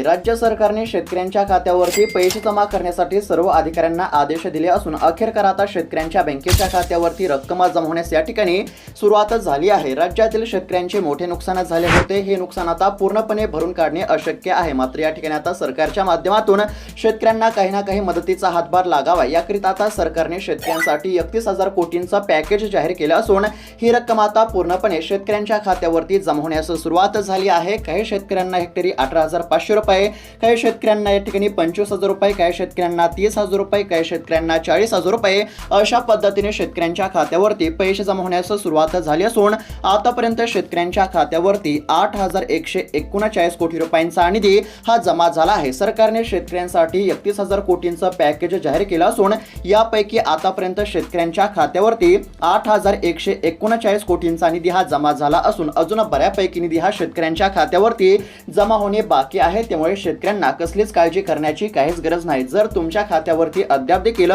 राज्य सरकारने शेतकऱ्यांच्या खात्यावरती पैसे जमा करण्यासाठी सर्व अधिकाऱ्यांना आदेश दिले असून अखेरकर आता शेतकऱ्यांच्या बँकेच्या खात्यावरती रक्कम जमा होण्यास या ठिकाणी सुरुवात झाली आहे. राज्यातील शेतकऱ्यांचे मोठे नुकसान झाले होते. हे नुकसान आता पूर्णपणे भरून काढणे अशक्य आहे. मात्र या ठिकाणी आता सरकारच्या माध्यमातून शेतकऱ्यांना काही ना काही मदतीचा हातभार लागावा. याकरिता आता सरकारने शेतकऱ्यांसाठी एकतीस हजार कोटींचा पॅकेज जाहीर केलं असून ही रक्कम आता पूर्णपणे शेतकऱ्यांच्या खात्यावरती जमा होण्यास सुरुवात झाली आहे. काही शेतकऱ्यांना हेक्टरी अठरा हजार पाचशे रुपये काही शेतकऱ्यांना या ठिकाणी पंचवीस हजार रुपये काही शेतकऱ्यांना तीस हजार रुपये काही शेतकऱ्यांना चाळीस हजार रुपये अशा पद्धतीने शेतकऱ्यांच्या खात्यावरती पैसे जमा होण्यास सुरुवात झाली असून आतापर्यंत शेतकऱ्यांच्या खात्यावरती आठ हजार एकशे एकोणचाळीस कोटी रुपयांचा निधी हा जमा झाला आहे. सरकारने शेतकऱ्यांसाठी एकतीस हजार कोटींचं पॅकेज जाहीर केलं असून यापैकी आतापर्यंत शेतकऱ्यांच्या खात्यावरती आठ हजार एकशे एकोणचाळीस कोटींचा निधी हा जमा झाला असून अजून बऱ्यापैकी निधी हा शेतकऱ्यांच्या खात्यावरती जमा होणे बाकी आहे. त्यामुळे शेतकऱ्यांना कसलीच काळजी करण्याची काहीच गरज नाही. जर तुमच्या खात्यावरती अद्याप देखील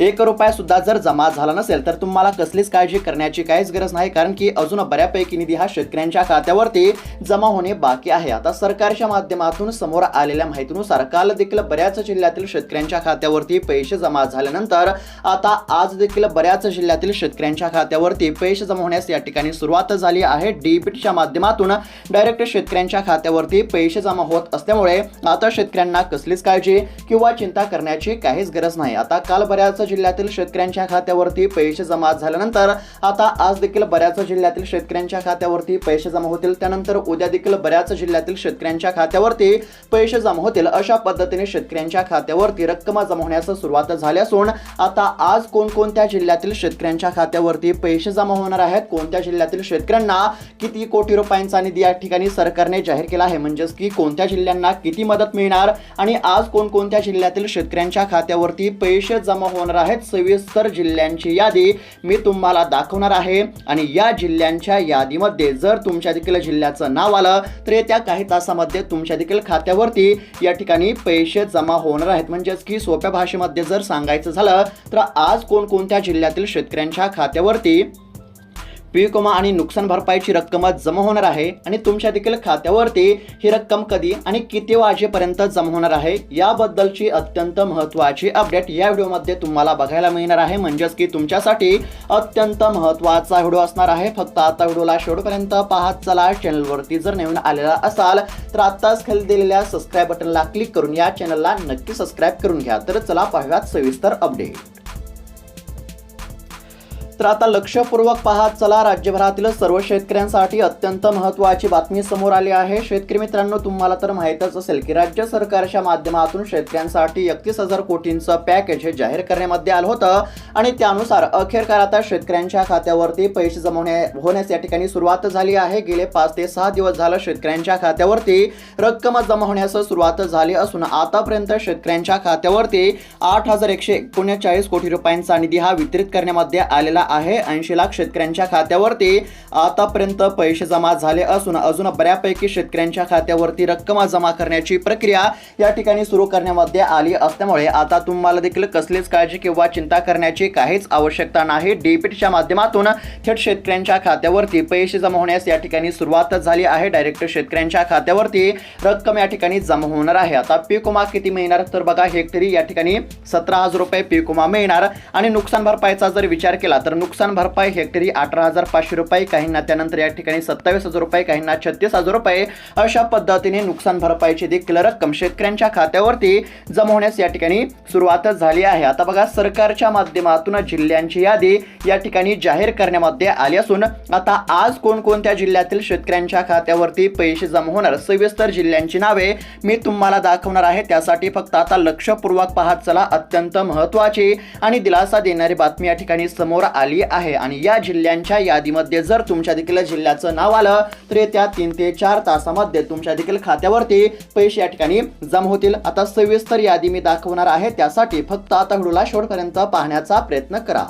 एक रुपया सुद्धा जर जमा झाला नसेल तर तुम्हाला कसलीच काळजी करण्याची काहीच गरज नाही कारण की अजून बऱ्यापैकी निधी हा शेतकऱ्यांच्या खात्यावरती जमा होणे बाकी आहे. आता सरकारच्या माध्यमातून समोर आलेल्या माहितीनुसार काल देखील बऱ्याच जिल्ह्यातील शेतकऱ्यांच्या खात्यावरती पैसे जमा झाल्यानंतर आता आज देखील बऱ्याच जिल्ह्यातील शेतकऱ्यांच्या खात्यावरती पैसे जमा होण्यास या ठिकाणी सुरुवात झाली आहे. डीबीटीच्या माध्यमातून डायरेक्ट शेतकऱ्यांच्या खात्यावरती पैसे जमा होत असल्यामुळे आता शेतकऱ्यांना कसलीच काळजी किंवा चिंता करण्याची काहीच गरज नाही. आता काल बऱ्याच जिल्ह्यातील शेतकऱ्यांच्या खात्यावरती पैसे जमा झाल्यानंतर आता आज देखील बऱ्याच जिल्ह्यातील शेतकऱ्यांच्या खात्यावरती पैसे जमा होतील. त्यानंतर उद्या देखील बऱ्याच जिल्ह्यातील शेतकऱ्यांच्या खात्यावरती पैसे जमा होतील. अशा पद्धतीने शेतकऱ्यांच्या खात्यावरती रक्कम जमा होण्यास सुरुवात झाली असून आता आज कोणकोणत्या जिल्ह्यातील शेतकऱ्यांच्या खात्यावरती पैसे जमा होणार आहेत? कोणत्या जिल्ह्यातील शेतकऱ्यांना किती कोटी रुपयांचा निधी या ठिकाणी सरकारने जाहीर केला आहे? म्हणजेच की कोणत्या जिल्ह्यांना किती मदत मिळणार? आणि आज कोणकोणत्या जिल्ह्यातील शेतकऱ्यांच्या खात्यावरती पैसे जमा होणार आहेत. सविस्तर जिल्ह्यांची यादी मी तुम्हाला दाखवणार आहे. आणि या जिल्ह्यांच्या यादीमध्ये जर तुमच्या देखील जिल्ह्याचं नाव आलं तर येत्या काही तासामध्ये तुमच्या देखील खात्यावरती या ठिकाणी पैसे जमा होणार आहेत. म्हणजेच की सोप्या भाषेमध्ये जर सांगायचं झालं तर आज कोणकोणत्या जिल्ह्यातील शेतकऱ्यांच्या खात्यावरती पीकमा आणि नुकसान भरपाईची रक्कम जमा होणार आहे आणि तुमच्या देखील खात्यावरती ही रक्कम कधी आणि किती वाजेपर्यंत जमा होणार आहे याबद्दलची अत्यंत महत्त्वाची अपडेट या व्हिडिओमध्ये तुम्हाला बघायला मिळणार आहे. म्हणजेच की तुमच्यासाठी अत्यंत महत्त्वाचा व्हिडिओ असणार आहे. फक्त आता व्हिडिओला शेवटपर्यंत पाहत चला. चॅनलवरती जर नवीन आलेला असाल तर आत्ताच खाली दिलेल्या सबस्क्राईब बटनला क्लिक करून या चॅनलला नक्की सबस्क्राईब करून घ्या. तर चला पाहूयात सविस्तर अपडेट तर आता लक्षपूर्वक पाहत चला राज्यभरातील सर्व शेतकऱ्यांसाठी अत्यंत महत्त्वाची बातमी समोर आली आहे. शेतकरी मित्रांनो तुम्हाला तर माहीतच असेल की राज्य सरकारच्या माध्यमातून शेतकऱ्यांसाठी एकतीस हजार कोटींचं पॅकेज हे जाहीर करण्यामध्ये आलं होतं. आणि त्यानुसार अखेरकार आता शेतकऱ्यांच्या खात्यावरती पैसे जमवण्या होण्यास या ठिकाणी सुरुवात झाली आहे. गेले पाच ते सहा दिवस झालं शेतकऱ्यांच्या खात्यावरती रक्कम जमा होण्यास सुरुवात झाली असून आतापर्यंत शेतकऱ्यांच्या खात्यावरती आठ हजार एकशे एकोणचाळीस कोटी रुपयांचा निधी हा वितरित करण्यामध्ये आलेला आहे. ऐंशी लाख शेतकऱ्यांच्या खात्यावरती आतापर्यंत पैसे जमा झाले असून अजून बऱ्यापैकी शेतकऱ्यांच्या खात्यावरती रक्कम जमा करण्याची प्रक्रिया या ठिकाणी सुरू करण्यामध्ये आली असल्यामुळे आता तुम्हाला देखील कसलीच काळजी किंवा चिंता करण्याची काहीच आवश्यकता नाही. डीपीटीच्या माध्यमातून थेट शेतकऱ्यांच्या खात्यावरती पैसे जमा होण्यास या ठिकाणी सुरुवात झाली आहे. डायरेक्ट शेतकऱ्यांच्या खात्यावरती रक्कम या ठिकाणी जमा होणार आहे. आता पीक विमा किती मिळणार? तर बघा हेक्टरी या ठिकाणी सतरा हजार रुपये पीक विमा मिळणार. आणि नुकसान भरपाईचा जर विचार केला तर नुकसान भरपाई हेक्टरी अठरा हजार पाचशे रुपये काहींना त्यानंतर या ठिकाणी सत्तावीस हजार रुपये काहींना छत्तीस हजार रुपये. अशा पद्धतीने नुकसान भरपाईची देखील रक्कम शेतकऱ्यांच्या खात्यावरती जमा होण्यास या ठिकाणी सुरुवात झाली आहे. आता बघा सरकारच्या माध्यमातून जिल्ह्यांची यादी या ठिकाणी जाहीर करण्यामध्ये आली असून आता आज कोणकोणत्या जिल्ह्यातील शेतकऱ्यांच्या खात्यावरती पैसे जमा होणार? सविस्तर जिल्ह्यांची नावे मी तुम्हाला दाखवणार आहे. त्यासाठी फक्त आता लक्षपूर्वक पाहत चला. अत्यंत महत्त्वाची आणि दिलासा देणारी बातमी या ठिकाणी समोर आली आहे. आणि या जिल्ह्यांच्या यादीमध्ये जर तुमच्या देखील जिल्ह्याचं नाव आलं तर येत्या तीन ते चार तासामध्ये तुमच्या देखील खात्यावरती पैसे या ठिकाणी जमा होतील. आता सविस्तर यादी मी दाखवणार आहे. त्यासाठी फक्त आता व्हिडिओला शेवटपर्यंत पाहण्याचा प्रयत्न करा.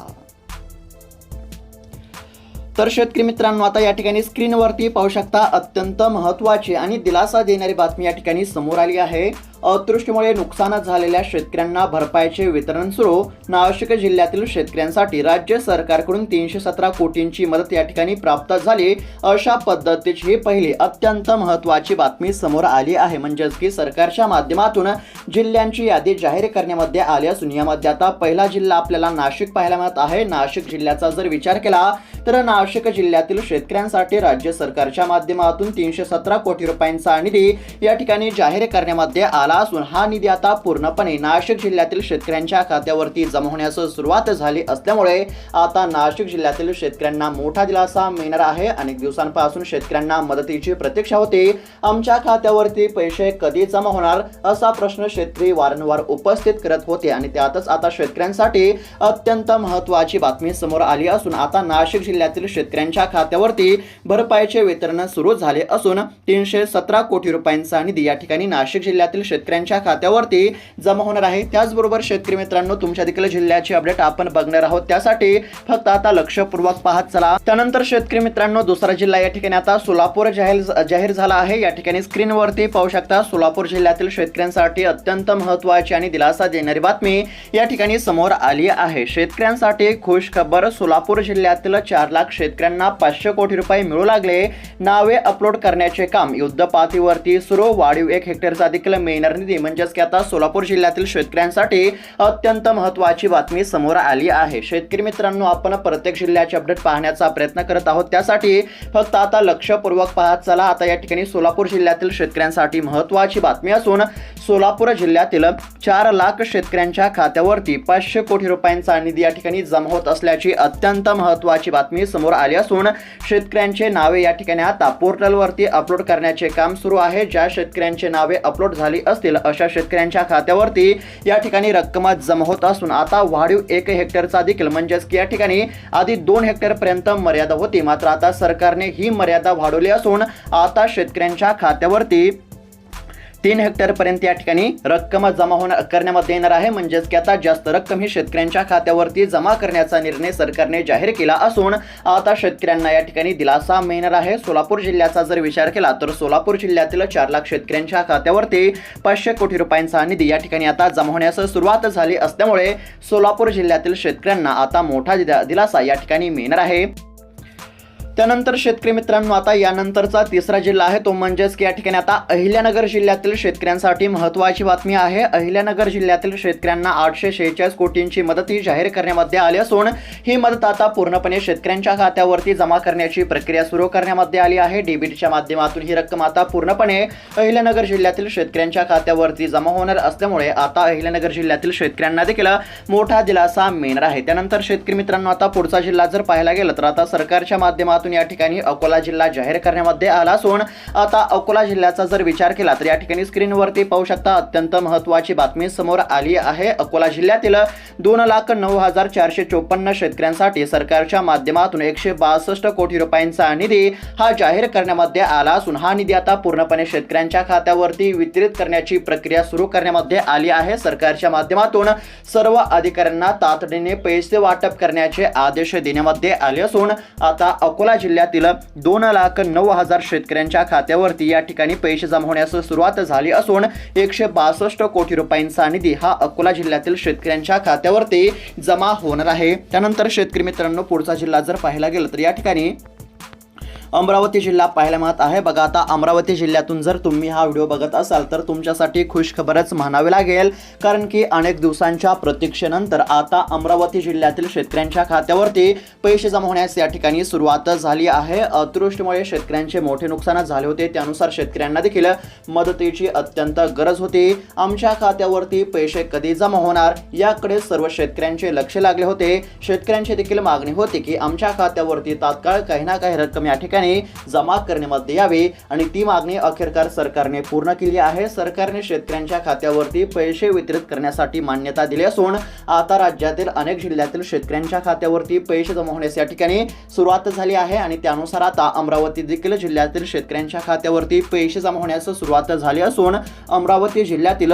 तर शेतकरी मित्रांनो आता या ठिकाणी स्क्रीनवरती पाहू शकता अत्यंत महत्त्वाची आणि दिलासा देणारी बातमी या ठिकाणी समोर आली आहे. अतिवृष्टीमुळे नुकसानात झालेल्या शेतकऱ्यांना भरपाईचे वितरण सुरू. नाशिक जिल्ह्यातील शेतकऱ्यांसाठी राज्य सरकारकडून तीनशे सतरा कोटींची मदत या ठिकाणी प्राप्त झाली. अशा पद्धतीची ही पहिली अत्यंत महत्वाची बातमी समोर आली आहे. म्हणजेच की सरकारच्या माध्यमातून जिल्ह्यांची यादी जाहीर करण्यामध्ये आली असून यामध्ये आता पहिला जिल्हा आपल्याला नाशिक पाहायला मिळत आहे. नाशिक जिल्ह्याचा जर विचार केला तर नाशिक जिल्ह्यातील शेतकऱ्यांसाठी राज्य सरकारच्या माध्यमातून तीनशे सतरा कोटी रुपयांचा निधी या ठिकाणी जाहीर करण्यामध्ये आला असून हा निधी आता पूर्णपणे नाशिक जिल्ह्यातील शेतकऱ्यांच्या खात्यावरती जमा होण्यास सुरुवात झाली असल्यामुळे आता नाशिक जिल्ह्यातील शेतकऱ्यांना मोठा दिलासा मिळणार आहे. अनेक दिवसांपासून शेतकऱ्यांना मदतीची प्रतीक्षा होती. आमच्या खात्यावरती पैसे कधी जमा होणार असा प्रश्न शेतकरी वारंवार उपस्थित करत होते आणि त्यातच आता शेतकऱ्यांसाठी अत्यंत महत्वाची बातमी समोर आली असून आता नाशिक जिल्ह्यातील शेतकऱ्यांच्या खात्यावरती भरपाईचे वितरण सुरू झाले असून तीनशे सतरा कोटी रुपयांचा निधी या ठिकाणी नाशिक जिल्ह्यातील शेतकऱ्यांच्या खात्यावरती जमा होणार आहे. त्याचबरोबर शेतकरी मित्रांनो तुमच्या देखील जिल्ह्याची अपडेट आपण बघणार आहोत. त्यासाठी फक्त आता लक्षपूर्वक पाहत चला. त्यानंतर शेतकरी मित्रांनो दुसरा जिल्हा या ठिकाणी आता सोलापूर जाहीर जाहीर झाला आहे. या ठिकाणी स्क्रीनवरती पाहू शकता सोलापूर जिल्ह्यातील शेतकऱ्यांसाठी अत्यंत महत्वाची आणि दिलासा देणारी बातमी या ठिकाणी समोर आली आहे. शेतकऱ्यांसाठी खुश खबर सोलापूर जिल्ह्यातील चार लाख शेतकऱ्यांना पाचशे कोटी रुपये मिळू लागले. नावे अपलोड करण्याचे काम युद्ध पातळीवरती सुरू. वाढीव एक हेक्टरचा देखील मिळणार निधी म्हणजेच की आता सोलापूर जिल्ह्यातील शेतकऱ्यांसाठी अत्यंत महत्वाची बातमी समोर आली आहे. शेतकरी मित्रांनो आपण प्रत्येक जिल्ह्याचे अपडेट पाहण्याचा प्रयत्न करत आहोत. त्यासाठी फक्त आता लक्षपूर्वक पाहत चला आता या ठिकाणी सोलापूर जिल्ह्यातील शेतकऱ्यांसाठी महत्वाची बातमी असून सोलापूर जिल्ह्यातील चार लाख शेतकऱ्यांच्या खात्यावरती पाचशे कोटी रुपयांचा निधी या ठिकाणी जमा होत असल्याची अत्यंत महत्वाची बातमी समोर आली असून शेतकऱ्यांचे नावे या ठिकाणी आता पोर्टलवरती अपलोड करण्याचे काम सुरू आहे. ज्या शेतकऱ्यांचे नावे अपलोड झाली असतील अशा शेतकऱ्यांच्या खात्यावरती या ठिकाणी रक्कम जमा होत असून आता वाढीव एक हेक्टरचा देखील म्हणजेच की या ठिकाणी आधी दोन हेक्टर पर्यंत मर्यादा होती. मात्र आता सरकारने ही मर्यादा वाढवली असून आता शेतकऱ्यांच्या खात्यावरती तीन हेक्टर पर्यंत या ठिकाणी रक्कम जमा होणार करण्यामध्ये येणार आहे. म्हणजेच की आता जास्त रक्कम ही शेतकऱ्यांच्या खात्यावरती जमा करण्याचा निर्णय सरकारने जाहीर केला असून आता शेतकऱ्यांना या ठिकाणी दिलासा मिळणार आहे. सोलापूर जिल्ह्याचा जर विचार केला तर सोलापूर जिल्ह्यातील चार लाख शेतकऱ्यांच्या खात्यावरती पाचशे कोटी रुपयांचा निधी या ठिकाणी आता जमा होण्यास सुरुवात झाली असल्यामुळे सोलापूर जिल्ह्यातील शेतकऱ्यांना आता मोठा दिलासा या ठिकाणी मिळणार आहे. त्यानंतर शेतकरी मित्रांनो आता यानंतरचा तिसरा जिल्हा आहे तो म्हणजेच की या ठिकाणी आता अहिल्यानगर जिल्ह्यातील शेतकऱ्यांसाठी महत्त्वाची बातमी आहे. अहिल्यानगर जिल्ह्यातील शेतकऱ्यांना आठशे शेहेचाळीस कोटींची मदत ही जाहीर करण्यामध्ये आली असून ही मदत आता पूर्णपणे शेतकऱ्यांच्या खात्यावरती जमा करण्याची प्रक्रिया सुरू करण्यामध्ये आली आहे. डेबिटच्या माध्यमातून ही रक्कम आता पूर्णपणे अहिल्यानगर जिल्ह्यातील शेतकऱ्यांच्या खात्यावरती जमा होणार असल्यामुळे आता अहिल्यानगर जिल्ह्यातील शेतकऱ्यांना देखील मोठा दिलासा मिळणार आहे. त्यानंतर शेतकरी मित्रांनो आता पुढचा जिल्हा जर पाहायला गेलं तर आता सरकारच्या माध्यमातून या ठिकाणी अकोला जिल्हा जाहीर करण्यामध्ये आला असून आता अकोला जिल्ह्याचा जर विचार केला तर या ठिकाणी स्क्रीनवरती पाहू शकता अत्यंत महत्वाची बातमी समोर आली आहे. अकोला जिल्ह्यातील दोन लाख नऊ हजार चारशे चोपन्न शेतकऱ्यांसाठी सरकारच्या माध्यमातून एकशे बासष्ट कोटी रुपयांचा निधी हा जाहीर करण्यामध्ये आला असून हा निधी आता पूर्णपणे शेतकऱ्यांच्या खात्यावरती वितरित करण्याची प्रक्रिया सुरू करण्यामध्ये आली आहे. सरकारच्या माध्यमातून सर्व अधिकाऱ्यांना तातडीने पैसे वाटप करण्याचे आदेश देण्यामध्ये आले असून आता अकोला जिल्ह्यातील दोन लाख नऊ हजार शेतकऱ्यांच्या खात्यावरती या ठिकाणी पैसे जमा होण्यास सुरुवात झाली असून एकशे बासष्ट कोटी रुपयांचा निधी हा अकोला जिल्ह्यातील शेतकऱ्यांच्या खात्यावरती जमा होणार आहे. त्यानंतर शेतकरी मित्रांनो पुढचा जिल्हा जर पाहायला गेलं तर या ठिकाणी अमरावती जिल्हा पाहायला मिळत आहे. बघा आता अमरावती जिल्ह्यातून जर तुम्ही हा व्हिडिओ बघत असाल तर तुमच्यासाठी खुश खबरच म्हणावी लागेल. कारण की अनेक दिवसांच्या प्रतीक्षेनंतर आता अमरावती जिल्ह्यातील शेतकऱ्यांच्या खात्यावरती पैसे जमा होण्यास या ठिकाणी सुरुवात झाली आहे. अतिवृष्टीमुळे शेतकऱ्यांचे मोठे नुकसान झाले होते. त्यानुसार शेतकऱ्यांना देखील मदतीची अत्यंत गरज होती. आमच्या खात्यावरती पैसे कधी जमा होणार याकडे सर्व शेतकऱ्यांचे लक्ष लागले होते. शेतकऱ्यांची देखील मागणी होती की आमच्या खात्यावरती तात्काळ काही ना काही रक्कम या ठिकाणी जमा करण्यामध्ये यावे आणि ती मागणी अखेरकार सरकारने पूर्ण केली आहे. सरकारने शेतकऱ्यांच्या खात्यावरती पैसे वितरित करण्यासाठी मान्यता दिली असून आता राज्यातील अनेक जिल्ह्यातील शेतकऱ्यांच्या खात्यावरती पैसे जमा होण्यास या ठिकाणी सुरुवात झाली आहे आणि त्यानुसार आता अमरावती देखील जिल्ह्यातील शेतकऱ्यांच्या खात्यावरती पैसे जमा होण्यास सुरुवात झाली असून अमरावती जिल्ह्यातील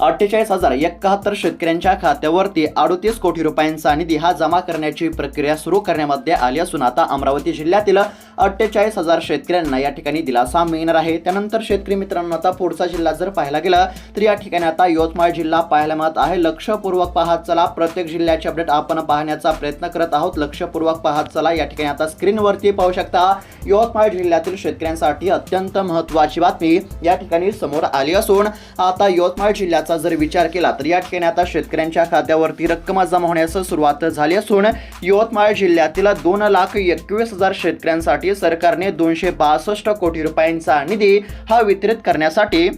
अठ्ठेचाळीस हजार एकाहत्तर शेतकऱ्यांच्या खात्यावरती अडोतीस कोटी रुपयांचा निधी हा जमा करण्याची प्रक्रिया सुरू करण्यामध्ये आली असून आता अमरावती जिल्ह्यातील अठ्ठेचाळीस हजार शेतकऱ्यांना या ठिकाणी दिलासा मिळणार आहे. त्यानंतर शेतकरी मित्रांनो आता पुढचा जिल्हा जर पाहायला गेला तर या ठिकाणी आता यवतमाळ जिल्हा पाहायला मिळत आहे. लक्षपूर्वक पाहत चला प्रत्येक जिल्ह्याचे अपडेट आपण पाहण्याचा प्रयत्न करत आहोत. लक्षपूर्वक पाहत चला या ठिकाणी आता स्क्रीनवरती पाहू शकता यवतमाळ जिल्ह्यातील शेतकऱ्यांसाठी अत्यंत महत्त्वाची बातमी या ठिकाणी समोर आली असून आता यवतमाळ जिल्ह्याचा जर विचार केला तर या ठिकाणी आता शेतकऱ्यांच्या खात्यावरती रक्कम जमा होण्यास सुरुवात झाली असून यवतमाळ जिल्ह्यातील दोन लाख एकवीस हजार शेतकऱ्यांसाठी सरकारने दोनशे बासष्ट कोटी रुपयांचा निधी हा वितरित करण्यासाठी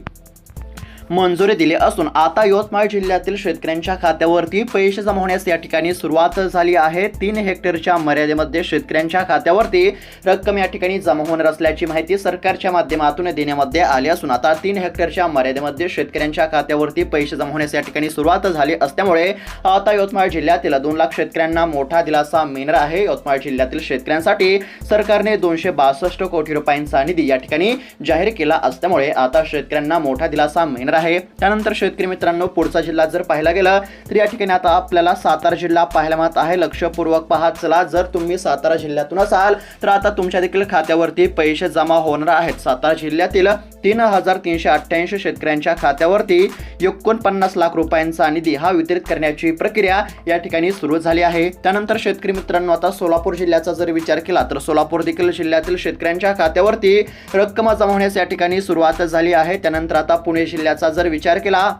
मंजुरी दिली असून आता यवतमाळ जिल्ह्यातील शेतकऱ्यांच्या खात्यावरती पैसे जमा होण्यास या ठिकाणी सुरुवात झाली आहे. तीन हेक्टरच्या मर्यादेमध्ये शेतकऱ्यांच्या खात्यावरती रक्कम या ठिकाणी जमा होणार असल्याची माहिती सरकारच्या माध्यमातून देण्यामध्ये आली असून आता तीन हेक्टरच्या मर्यादेमध्ये शेतकऱ्यांच्या खात्यावरती पैसे जमा होण्यास या ठिकाणी सुरुवात झाली असल्यामुळे आता यवतमाळ जिल्ह्यातील दोन लाख शेतकऱ्यांना मोठा दिलासा मिळणार आहे. यवतमाळ जिल्ह्यातील शेतकऱ्यांसाठी सरकारने दोनशे बासष्ट कोटी रुपयांचा निधी या ठिकाणी जाहीर केला असल्यामुळे आता शेतकऱ्यांना मोठा दिलासा मिळणार आहे. त्यानंतर शेतकरी मित्रांनो पुढचा जिल्हा जर पाहायला गेला तर या ठिकाणी आता आपल्याला सातारा जिल्हा पाहायला मिळत आहे. लक्षपूर्वक पाहत चला जर तुम्ही सातारा जिल्ह्यातून असाल तर आता तुमच्या देखील खात्यावरती पैसे जमा होणार आहेत. सातारा जिल्ह्यातील तीन हजार तीनशे अठ्ठ्याऐंशी शेतकऱ्यांच्या खात्यावरती एकोणपन्नास लाख रुपयांचा निधी हा वितरित करण्याची प्रक्रिया या ठिकाणी सुरू झाली आहे. त्यानंतर शेतकरी मित्रांनो आता सोलापूर जिल्ह्याचा जर विचार केला तर सोलापूर देखील जिल्ह्यातील शेतकऱ्यांच्या खात्यावरती रक्कम जमा होण्यास या ठिकाणी सुरुवात झाली आहे. त्यानंतर आता पुणे जिल्ह्याचा जर विचार केला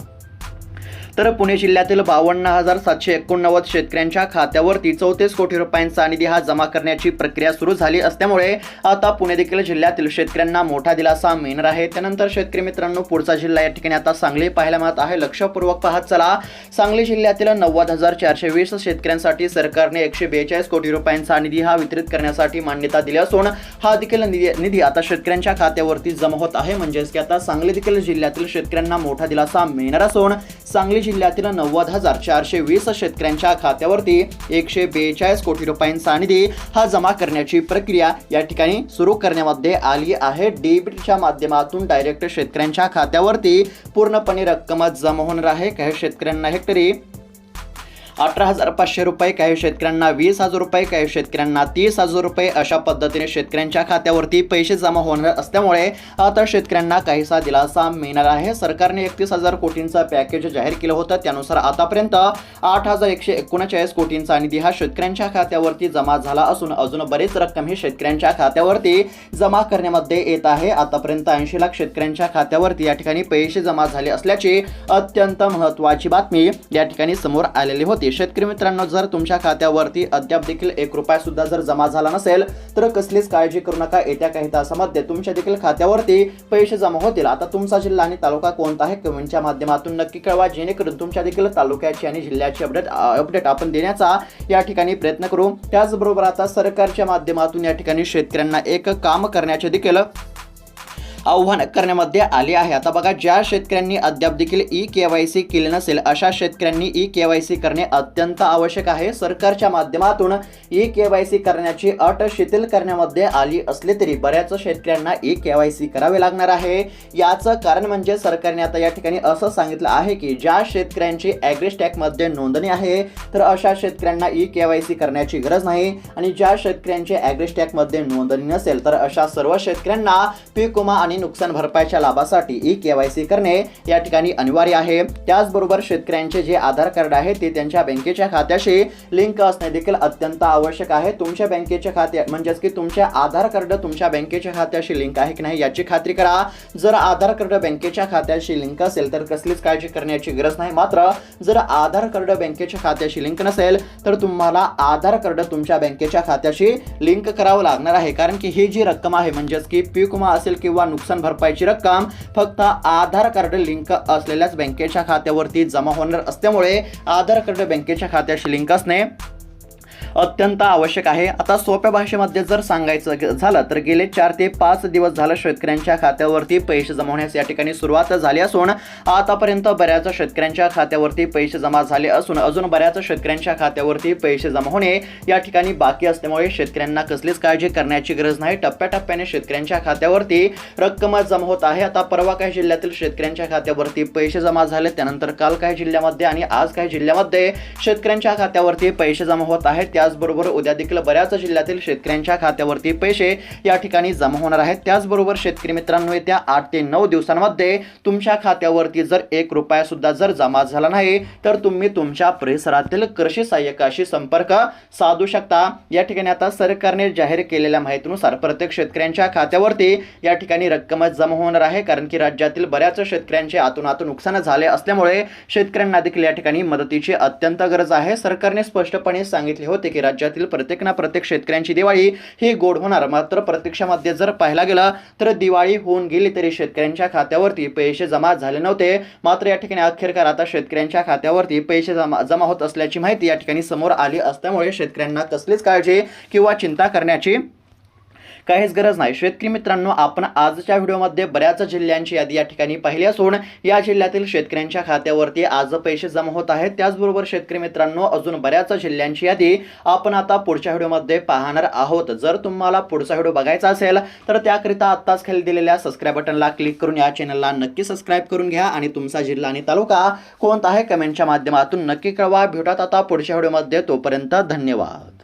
तर पुणे जिल्ह्यातील बावन्न हजार सातशे एकोणनव्वद शेतकऱ्यांच्या खात्यावरती चौतीस कोटी रुपयांचा निधी हा जमा करण्याची प्रक्रिया सुरू झाली असल्यामुळे आता पुणे देखील जिल्ह्यातील शेतकऱ्यांना मोठा दिलासा मिळणार आहे. त्यानंतर शेतकरी मित्रांनो पुढचा जिल्हा या ठिकाणी आता सांगली पाहायला मिळत आहे. लक्षपूर्वक पाहत चला सांगली जिल्ह्यातील नव्वद हजार चारशे वीस शेतकऱ्यांसाठी सरकारने एकशे बेचाळीस कोटी रुपयांचा निधी हा वितरित करण्यासाठी मान्यता दिली असून हा देखील निधी निधी आता शेतकऱ्यांच्या खात्यावरती जमा होत आहे. म्हणजेच की आता सांगली देखील जिल्ह्यातील शेतकऱ्यांना मोठा दिलासा मिळणार असून सांगली जिल्ह्यातील नव्वद हजार चारशे वीस शेतकऱ्यांच्या खात्यावरती एकशे बेचाळीस कोटी रुपयांचा निधी हा जमा करण्याची प्रक्रिया या ठिकाणी सुरू करण्यामध्ये आली आहे. डेबिटच्या माध्यमातून डायरेक्ट शेतकऱ्यांच्या खात्यावरती पूर्णपणे रक्कम जमा होणार आहे. काही शेतकऱ्यांना हेक्टरी अठरा हजार पाचशे रुपये काही शेतकऱ्यांना वीस हजार रुपये काही शेतकऱ्यांना तीस हजार रुपये अशा पद्धतीने शेतकऱ्यांच्या खात्यावरती पैसे जमा होणार असल्यामुळे आता शेतकऱ्यांना काहीसा दिलासा मिळणार आहे. सरकारने एकतीस हजार कोटींचा पॅकेज जाहीर केलं होतं. त्यानुसार आतापर्यंत आठ हजार एकशे एकोणचाळीस कोटींचा निधी हा शेतकऱ्यांच्या खात्यावरती जमा झाला असून अजून बरीच रक्कम ही शेतकऱ्यांच्या खात्यावरती जमा करण्यामध्ये येत आहे. आतापर्यंत ऐंशी लाख शेतकऱ्यांच्या खात्यावरती या ठिकाणी पैसे जमा झाले असल्याची अत्यंत महत्त्वाची बातमी या ठिकाणी समोर आलेली होती. शेतकरी मित्रांनो जर तुमच्या खात्यावरती अद्याप देखील एक रुपया सुद्धा जर जमा झाला नसेल तर कसलीच काळजी करू नका. येत्या काही तासामध्ये तुमच्या देखील खात्यावरती पैसे जमा होतील. आता तुमचा जिल्हा आणि तालुका कोणता आहे? कमेंटच्या माध्यमातून नक्की कळवा. जेणेकरून तुमच्या देखील तालुक्याची आणि जिल्ह्याची अपडेट अपडेट आपण देण्याचा या ठिकाणी प्रयत्न करू. त्याचबरोबर आता सरकारच्या माध्यमातून या ठिकाणी शेतकऱ्यांना एक काम करण्याचे देखील आव्हान करण्यामध्ये आले आहे. आता बघा ज्या शेतकऱ्यांनी अद्याप देखील ई के वाय सी केले नसेल अशा शेतकऱ्यांनी ई के वाय सी करणे अत्यंत आवश्यक आहे. सरकारच्या माध्यमातून ई के वाय सी करण्याची अट शिथिल करण्यामध्ये आली असली तरी बऱ्याच शेतकऱ्यांना ई के वाय सी करावे लागणार आहे. याचं कारण म्हणजे सरकारने आता या ठिकाणी असं सांगितलं आहे की ज्या शेतकऱ्यांची ॲग्रिस्टॅकमध्ये नोंदणी आहे तर अशा शेतकऱ्यांना ई के वाय सी करण्याची गरज नाही. आणि ज्या शेतकऱ्यांची ॲग्रिस्टॅकमध्ये नोंदणी नसेल तर अशा सर्व शेतकऱ्यांना पीक विमा आणि नुकसान भरपाईच्या लाभासाठी ई के वाय सी करणे या ठिकाणी अनिवार्य आहे. त्याचबरोबर शेतकऱ्यांचे जे आधार कार्ड आहे ते त्यांच्या बँकेच्या खात्याशी लिंक असणे देखील अत्यंत आवश्यक आहे. तुमच्या बँकेच्या खात्या म्हणजेच की तुमच्या आधार कार्ड तुमच्या बँकेच्या खात्याशी लिंक आहे की नाही याची खात्री करा. जर आधार कार्ड बँकेच्या खात्याशी लिंक असेल तर कसलीच काळजी करण्याची गरज नाही. मात्र जर आधार कार्ड बँकेच्या खात्याशी लिंक नसेल तर तुम्हाला आधार कार्ड तुमच्या बँकेच्या खात्याशी लिंक करावं लागणार आहे. कारण की ही जी रक्कम आहे म्हणजेच की पीक विमा असेल किंवा नुकसान भरपाईची रक्कम फक्त आधार कार्ड लिंक असलेल्याच बँकेच्या खात्यावरती जमा होणार असल्यामुळे आधार कार्ड बँकेच्या खात्याशी लिंक असणे अत्यंत आवश्यक आहे. आता सोप्या भाषेमध्ये जर सांगायचं झालं तर गेले चार ते पाच दिवस झालं शेतकऱ्यांच्या खात्यावरती पैसे जमा होण्यास या ठिकाणी सुरुवात झाली असून आतापर्यंत बऱ्याच शेतकऱ्यांच्या खात्यावरती पैसे जमा झाले असून अजून बऱ्याच शेतकऱ्यांच्या खात्यावरती पैसे जमा होणे या ठिकाणी बाकी असल्यामुळे शेतकऱ्यांना कसलीच काळजी करण्याची गरज नाही. टप्प्याटप्प्याने शेतकऱ्यांच्या खात्यावरती रक्कम जमा होत आहे. आता परवा काही जिल्ह्यातील शेतकऱ्यांच्या खात्यावरती पैसे जमा झाले त्यानंतर काल काही जिल्ह्यामध्ये आणि आज काही जिल्ह्यामध्ये शेतकऱ्यांच्या खात्यावरती पैसे जमा होत आहेत. त्याचबरोबर उद्या देखील बऱ्याच जिल्ह्यातील शेतकऱ्यांच्या खात्यावरती पैसे या ठिकाणी जमा होणार आहेत. त्याचबरोबर शेतकरी मित्रांनो येत्या आठ ते नऊ दिवसांमध्ये तुमच्या खात्यावरती जर एक रुपया सुद्धा जर जमा झाला नाही तर तुम्ही तुमच्या परिसरातील कृषी सहाय्यकाशी संपर्क साधू शकता. या ठिकाणी आता सरकारने जाहीर केलेल्या माहितीनुसार प्रत्येक शेतकऱ्यांच्या खात्यावरती या ठिकाणी रक्कम जमा होणार आहे कारण की राज्यातील बऱ्याच शेतकऱ्यांचे आतून आतून नुकसान झाले असल्यामुळे शेतकऱ्यांना देखील या ठिकाणी मदतीची अत्यंत गरज आहे. सरकारने स्पष्टपणे सांगितले होते की राज्यातील प्रत्येक ना प्रत्येक शेतकऱ्यांची दिवाळी ही गोड होणार. मात्र प्रत्यक्षामध्ये जर पाहायला गेलं तर दिवाळी होऊन गेली तरी शेतकऱ्यांच्या खात्यावरती पैसे जमा झाले नव्हते. मात्र या ठिकाणी अखेरकार आता शेतकऱ्यांच्या खात्यावरती पैसे जमा जमा होत असल्याची माहिती या ठिकाणी समोर आली असल्यामुळे शेतकऱ्यांना कसलीच काळजी किंवा चिंता करण्याची काहीच गरज नाही. शेतकरी मित्रांनो आपण आजच्या व्हिडिओमध्ये बऱ्याच जिल्ह्यांची यादी या ठिकाणी पाहिली असून या जिल्ह्यातील शेतकऱ्यांच्या खात्यावरती आज पैसे जमा होत आहेत. त्याचबरोबर शेतकरी मित्रांनो अजून बऱ्याच जिल्ह्यांची यादी आपण आता पुढच्या व्हिडिओमध्ये पाहणार आहोत. जर तुम्हाला पुढचा व्हिडिओ बघायचा असेल तर त्याकरिता आत्ताच खाली दिलेल्या सबस्क्राईब बटनला क्लिक करून या चॅनलला नक्की सबस्क्राईब करून घ्या आणि तुमचा जिल्हा आणि तालुका कोणता आहे कमेंटच्या माध्यमातून नक्की कळवा. भेटत आता पुढच्या व्हिडिओमध्ये. तोपर्यंत धन्यवाद.